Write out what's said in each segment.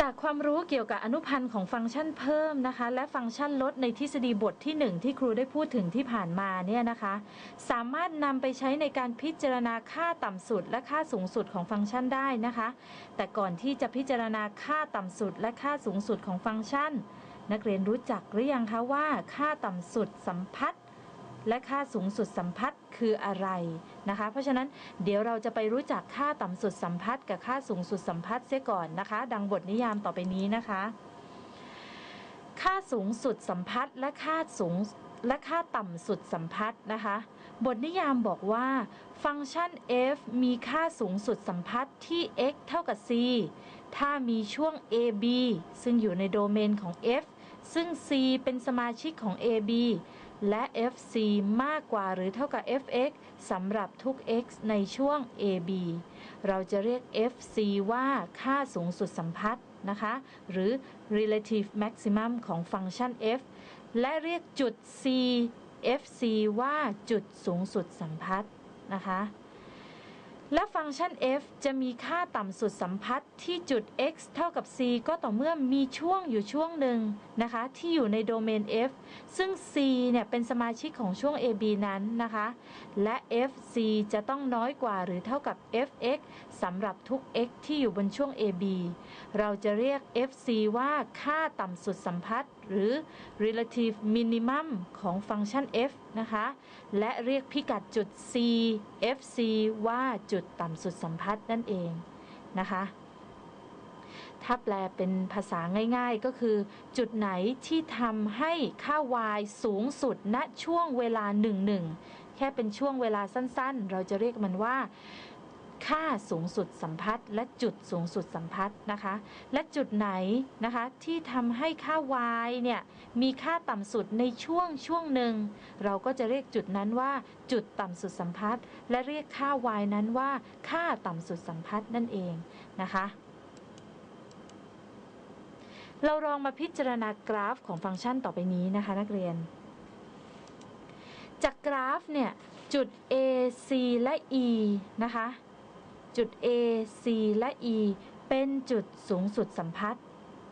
จากความรู้เกี่ยวกับอนุพันธ์ของฟังก์ชันเพิ่มนะคะ และฟังก์ชันลดในทฤษฎีบทที่ 1 ที่ครูได้พูดถึงที่ผ่านมาเนี่ยนะคะ สามารถนำไปใช้ในการพิจารณาค่าต่ำสุดและค่าสูงสุดของฟังก์ชันได้นะคะ แต่ก่อนที่จะพิจารณาค่าต่ำสุดและค่าสูงสุดของฟังก์ชัน นักเรียนรู้จักหรือยังคะว่า ค่าต่ำสุดสัมพัทธ และค่าสูงสุดสัมพัทธ์คืออะไรนะคะ เพราะฉะนั้นเดี๋ยวเราจะไปรู้จักค่าต่ำสุดสัมพัทธ์กับค่าสูงสุดสัมพัทธ์เสียก่อนนะคะ ดังบทนิยามต่อไปนี้นะคะ ค่าสูงสุดสัมพัทธ์และค่าสูงและค่าต่ำสุดสัมพัทธ์นะคะ บทนิยามบอกว่า ฟังก์ชัน f มีค่าสูงสุดสัมพัทธ์ที่ x เท่ากับ c ถ้ามีช่วง ab ซึ่งอยู่ในโดเมนของ f ซึ่ง c เป็นสมาชิกของ ab และ fc มากกว่าหรือเท่ากับ fx สำหรับทุก x ในช่วง ab เราจะเรียก fc ว่าค่าสูงสุดสัมพัทธ์นะคะ หรือ relative maximum ของฟังก์ชัน f และเรียกจุด c fc ว่าจุดสูงสุดสัมพัทธ์นะคะ และฟังก์ชัน f จะมีค่าต่ำสุดสัมพัทธ์ที่จุด x เท่ากับ c ก็ต่อเมื่อมีช่วงอยู่ช่วงหนึ่งนะคะ ที่อยู่ในโดเมน f ซึ่ง c เนี่ยเป็นสมาชิกของช่วง ab นั้นนะคะ และ fc จะต้องน้อยกว่าหรือเท่ากับ fx สำหรับทุก x ที่อยู่บนช่วง ab เราจะเรียก fc ว่าค่าต่ำสุดสัมพัทธ์หรือ relative minimum ของฟังก์ชัน f นะคะ และเรียกพิกัดจุด c fc ว่าจุดต่ำสุดสัมพัทธ์นั่นเองนะคะ ถ้าแปลเป็นภาษาง่ายๆก็คือ จุดไหนที่ทำให้ค่า y สูงสุดณช่วงเวลา 1-1 แค่เป็นช่วงเวลาสั้นๆ เราจะเรียกมันว่า ค่าสูงสุดสัมพัทธ์ และจุดสูงสุดสัมพัทธ์นะคะ และจุดไหนนะคะที่ทำให้ค่า y เนี่ยมีค่าต่ำสุดในช่วงช่วงหนึ่ง เราก็จะเรียกจุดนั้นว่า จุดต่ำสุดสัมพัทธ์และเรียกค่า y นั้นว่า ค่าต่ำสุดสัมพัทธ์นั่นเองนะคะเราลองมาพิจารณากราฟของฟังก์ชันต่อไปนี้นะคะนักเรียน จากกราฟเนี่ยจุด A C และ E นะคะ จุด A C และ E เป็นจุดสูงสุดสัมพัทธ์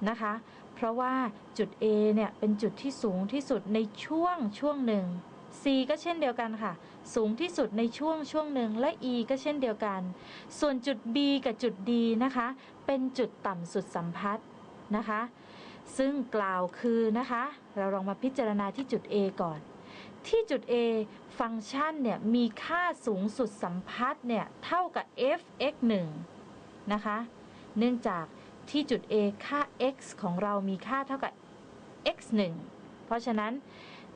นะคะ เพราะว่าจุด A เนี่ยเป็นจุดที่สูงที่สุดในช่วงช่วงหนึ่ง C ก็เช่นเดียวกันค่ะ สูงที่สุดในช่วงช่วงหนึ่งและ E ก็เช่นเดียวกัน ส่วนจุด B กับจุด D นะคะ เป็นจุดต่ำสุดสัมพัทธ์นะคะ ซึ่งกล่าวคือนะคะ เราลองมาพิจารณาที่จุด A ก่อน ที่จุด A ฟังก์ชันเนี่ยมีค่าสูงสุดสัมพัทธ์เนี่ยเท่ากับ f(x 1นะคะ เนื่องจากที่จุด A ค่า x ของเรามีค่าเท่ากับ x 1เพราะฉะนั้น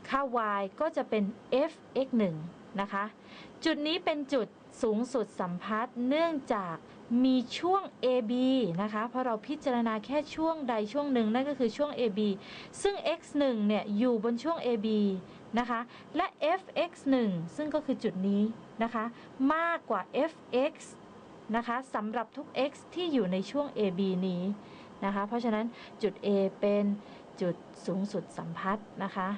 ค่า y ก็จะเป็น f(x 1นะคะ จุดนี้เป็นจุดสูงสุดสัมพัทธ์เนื่องจาก มีช่วง AB นะคะ เพราะเราพิจารณาแค่ช่วงใดช่วงหนึ่งนั่นก็คือช่วง AB ซึ่ง x 1 เนี่ยอยู่บนช่วง AB นะคะ และ fx 1 ซึ่งก็คือจุดนี้นะคะ มากกว่า fx นะคะสำหรับทุก x ที่อยู่ในช่วง AB นี้นะคะ เพราะฉะนั้นจุด A เป็นจุดสูงสุดสัมพัทธ์นะคะ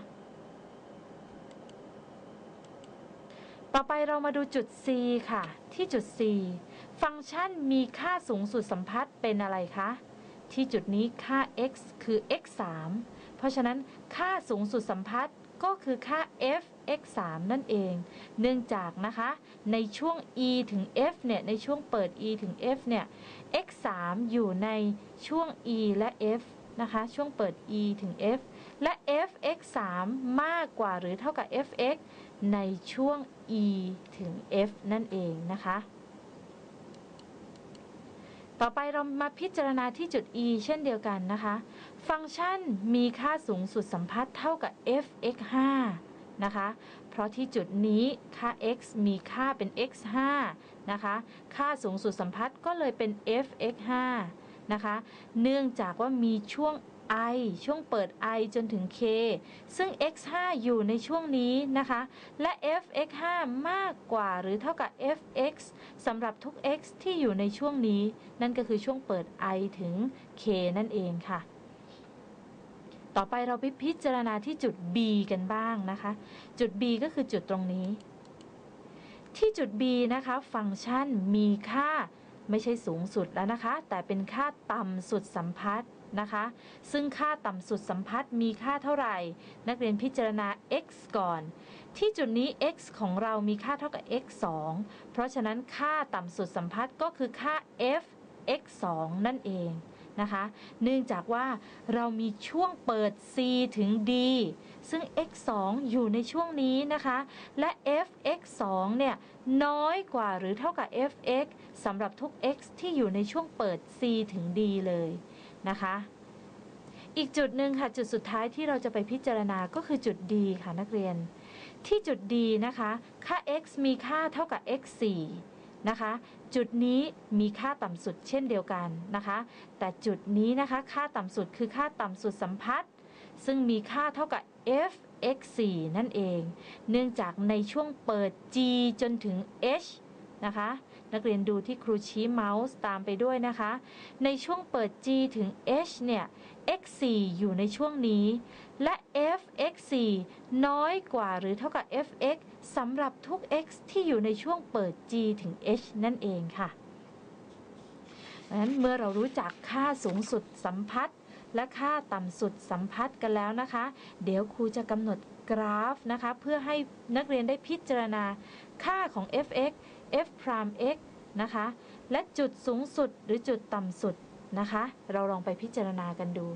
ต่อไปเรามาดูจุด C ค่ะ ที่จุด C ฟังก์ชันมีค่าสูงสุดสัมพัทธ์เป็นอะไรคะ ที่จุดนี้ค่า x คือ x 3เพราะฉะนั้นค่าสูงสุดสัมพัทธ์ก็คือค่า f x 3นั่นเอง เนื่องจากนะคะ ในช่วง e ถึง f เนี่ย ในช่วงเปิด e ถึง f เนี่ย x 3อยู่ในช่วง e และ f นะคะ ช่วงเปิด e ถึง f และ f x 3มากกว่าหรือเท่ากับ f x ในช่วง e ถึง f นั่นเองนะคะ ต่อไปเรามาพิจารณาที่จุด e เช่นเดียวกันนะคะ ฟังก์ชันมีค่าสูงสุดสัมพัทธ์เท่ากับ f x 5นะคะ เพราะที่จุดนี้ค่า x มีค่าเป็น x 5นะคะ ค่าสูงสุดสัมพัทธ์ก็เลยเป็น f x 5นะคะ เนื่องจากว่ามีช่วง i ช่วงเปิด i จนถึง k ซึ่ง x 5อยู่ในช่วงนี้นะคะ และ f x 5มากกว่าหรือเท่ากับ f x สำหรับทุก x ที่อยู่ในช่วงนี้ นั่นก็คือช่วงเปิด i ถึง k นั่นเองค่ะ ต่อไปเราไปพิจารณาที่จุด B กันบ้างนะคะ จุด B ก็คือจุดตรงนี้ ที่จุด B นะคะ ฟังก์ชันมีค่าไม่ใช่สูงสุดแล้วนะคะ แต่เป็นค่าต่ำสุดสัมพัทธ์ นะคะ ซึ่งค่าต่ำสุดสัมพัทธ์มีค่าเท่าไหร่ นักเรียนพิจารณา x ก่อน ที่จุดนี้ x ของเรามีค่าเท่ากับ x 2เพราะฉะนั้นค่าต่ำสุดสัมพัทธ์ก็คือค่า f x 2นั่นเองนะคะ เนื่องจากว่าเรามีช่วงเปิด c ถึง d ซึ่ง x 2อยู่ในช่วงนี้นะคะ และ f x 2เนี่ยน้อยกว่าหรือเท่ากับ f x สำหรับทุก x ที่อยู่ในช่วงเปิด c ถึง d เลย นะคะ อีกจุดหนึ่งค่ะจุดสุดท้ายที่เราจะไปพิจารณาก็คือจุด d ค่ะนักเรียน ที่จุด d นะคะ ค่า x มีค่าเท่ากับ x 4นะคะ จุดนี้มีค่าต่ำสุดเช่นเดียวกันนะคะ แต่จุดนี้นะคะค่าต่ำสุดคือค่าต่ำสุดสัมพัทธ์ ซึ่งมีค่าเท่ากับ f x 4นั่นเอง เนื่องจากในช่วงเปิด g จนถึง h นะคะ นักเรียนดูที่ครูชี้เมาส์ตามไปด้วยนะคะ ในช่วงเปิด g ถึง h เนี่ย x 4 อยู่ในช่วงนี้ และ f x 4 น้อยกว่าหรือเท่ากับ f x สำหรับทุก x ที่อยู่ในช่วงเปิด g ถึง h นั่นเองค่ะเพราะฉะนั้นเมื่อเรารู้จักค่าสูงสุดสัมพัทธ์และค่าต่ำสุดสัมพัทธ์กันแล้วนะคะ เดี๋ยวครูจะกำหนดกราฟนะคะ เพื่อให้นักเรียนได้พิจารณาค่าของ f(x) f prime x นะคะ และจุดสูงสุดหรือจุดต่ำสุดนะคะ เราลองไปพิจารณากันดู